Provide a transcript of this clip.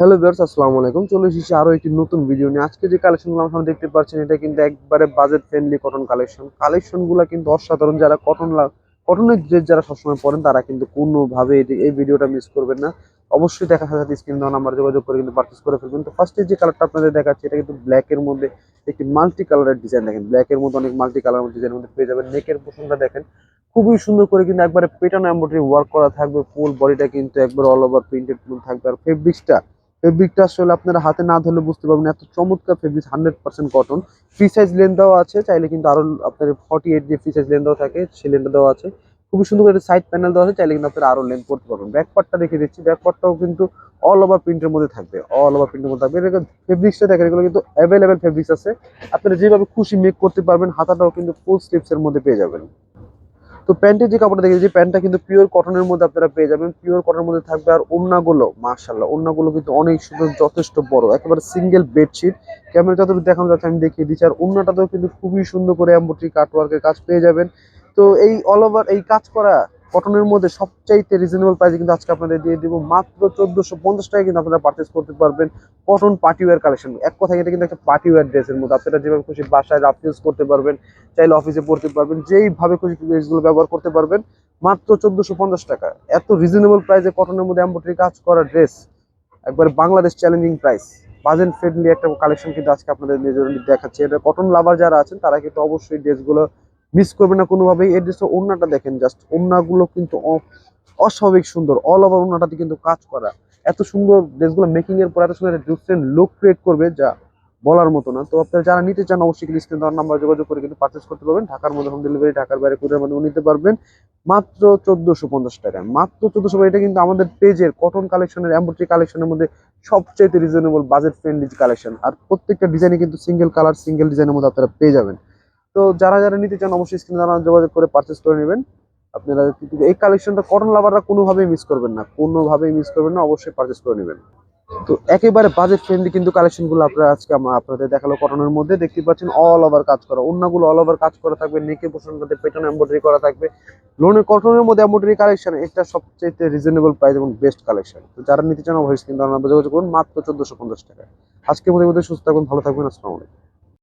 Hello viewers আসসালামু আলাইকুম। চলে এসেছি আরও একটি নতুন ভিডিও নিয়ে। আজকে যে কালেকশনগুলো আপনারা দেখতে পাচ্ছেন, এটা কিন্তু একবারে বাজেট ফ্রেন্ডলি কটন কালেকশন কালেকশনগুলো কিন্তু অসাধারণ। যারা কটন কটনের ড্রেস যারা সবসময় পরেন, তারা কিন্তু কোনোভাবে এই ভিডিওটা মিস করবেন না। অবশ্যই দেখা সাথে স্ক্রিন দেওয়া নাম্বার যোগাযোগ করে কিন্তু পারচেস করে ফেলবেন। তো ফার্স্টে যে কালারটা আপনাদের দেখাচ্ছি, এটা কিন্তু ব্ল্যাক এর মধ্যে একটি মাল্টি কালারের ডিজাইন দেখেন। ব্ল্যাক এর মধ্যে অনেক মাল্টি কালার ডিজাইনের মধ্যে পেয়ে যাবেন। নেকের পোষণটা দেখেন। খুবই সুন্দর করে কিন্তু একবারে পেটানো এমব্রয়ডারি ওয়ার্ক করা থাকবে। ফুল বডিটা কিন্তু একবার অল ওভার প্রিন্টেড ফুল থাকবে। আর ফেব্রিক্সটা ফেব্রিকটা আসলে আপনারা হাতে না ধরলে বুঝতে পারবেন এত চমৎকার fabric hundred percent cotton free size lane দেওয়া আছে, চাইলে কিন্তু আরও আপনার ফর্টি এইট যে ফ্রি সাইজ লেন দেওয়া থাকে সেই লেনটা দেওয়া আছে। খুবই সুন্দর করে সাইড প্যানেল দেওয়া আছে, চাইলে কিন্তু আপনারা আরও লেন করতে পারবেন। ব্যাক পার্টটা রেখে দিচ্ছি। ব্যাক পার্টটাও কিন্তু অল ওভার প্রিন্টের মধ্যে থাকবে। অল ওভার প্রিন্টের মধ্যে থাকবে। এটা ফেব্রিক্সটা দেখেন, এগুলো কিন্তু অ্যাভেলেবেল ফেব্রিক্স আছে। আপনারা যেভাবে খুশি মেক করতে পারবেন, হাতাটাও কিন্তু ফুল স্লিপস এর মধ্যে পেয়ে যাবেন। তো প্যান্টের যে কাপড়টা দেখেছি প্যান্টটা কিন্তু পিওর কটনের মধ্যে আপনারা পেয়ে যাবেন। পিওর কটনের মধ্যে থাকবে আর ওন্নাগুলো মার্শাল্লাহ ওন্নাগুলো কিন্তু অনেক সুন্দর, যথেষ্ট বড়, একেবারে সিঙ্গেল বেডশিট ক্যামেরা যতটুকু দেখানো যাচ্ছে আমি দেখিয়ে দিচ্ছি। আর ওন্নাটাতেও কিন্তু খুবই সুন্দর করে অ্যাম্বোট্রি কাটওয়ার্কের কাজ পেয়ে যাবেন। তো এই অল ওভার এই কাজ করা কটনের মধ্যে সবচাইতে রিজনেবল প্রাইসে কিন্তু আজকে আপনাদের দিয়ে দিব মাত্র চোদ্দশো পঞ্চাশ টাকা কিন্তু আপনারা পারচেস করতে পারবেন কটন পার্টি ওয়্যার কালেকশন এক কথা এটা কিন্তু একটা পার্টি ওয়্যার ড্রেসের মধ্যে। আপনারা যেভাবে খুশি বাসায় রাফ ইউজ করতে পারবেন, চাইলে অফিসে পড়তে পারবেন, যেইভাবে খুশি ড্রেসগুলো ব্যবহার করতে পারবেন, মাত্র চোদ্দশো পঞ্চাশ টাকা। এত রিজনেবল প্রাইসে কটনের মধ্যে এম্বোট্রি কাজ করা ড্রেস একবার Bangladesh challenging price budget friendly একটা কালেকশন কিন্তু আজকে আপনাদের দেখাচ্ছে। এটা কটন লাভার যারা আছেন, তারা কিন্তু অবশ্যই ড্রেসগুলো মিস করবে না কোনোভাবেই। এই ড্রেসের ওড়নাটা দেখেন জাস্ট ওড়নাগুলো কিন্তু অস্বাভাবিক সুন্দর। অল ওভার ওড়নাটাতে কিন্তু কাজ করা। এত সুন্দর ড্রেসগুলো মেকিং এর পর এত সুন্দর ডিফারেন্ট লুক ক্রিয়েট করবে যা বলার মতো না। তো আপনারা যারা নিতে চান, অবশ্যই কিন্তু স্ক্রিন দেওয়ার নাম্বার যোগাযোগ করে কিন্তু পারচেস করতে পারবেন। ঢাকার মধ্যে হোম ডেলিভারি ঢাকার বাইরে কুরিয়ার মাধ্যমে নিতে পারবেন। মাত্র চোদ্দশো পঞ্চাশ টাকা। মাত্র চোদ্দশো এটা কিন্তু আমাদের পেজের কটন কালেকশনের এম্ব্রয়ডারি কালেকশনের মধ্যে সবচেয়ে রিজনেবল বাজেট ফ্রেন্ডলি কালেকশন আর প্রত্যেকটা ডিজাইনে কিন্তু সিঙ্গেল কালার সিঙ্গেল ডিজাইনের মধ্যে আপনারা পেয়ে যাবেন। তো যারা যারা নিতে চান অবশ্যই স্ক্রিনে দ্বারা যোগাযোগ করে পারচেস করে নেবেন। আপনারা এই কালেকশনটা কটন লাভাররা কোনোভাবেই মিস করবেন না। কোনোভাবেই মিস করবেন না, অবশ্যই পারচেস করে নেবেন। তো একেবারে বাজেট ফ্রেন্ডলি কিন্তু কালেকশনগুলো আপনারা আজকে আপনাদের দেখাল কটনের মধ্যে। দেখতে পাচ্ছেন অল ওভার কাজ করা। অন্যগুলো অল ওভার কাজ করা থাকবে। নেকে পোষণ করতে পেটন এম্ব্রয়ডারি করা থাকবে। লোনের কটনের মধ্যে এম্ব্রয়ডারি কালেকশন এটা সবচেয়ে রিজনেবল প্রাইস এবং বেস্ট কালেকশন তো যারা নিতে চান অবশ্যই স্ক্রিন কিন্তু যোগাযোগ করুন, মাত্র চোদ্দশো পঞ্চাশ টাকা আজকের মধ্যে সুস্থ থাকবেন ভালো থাকবেন আসসালামু আলাইকুম।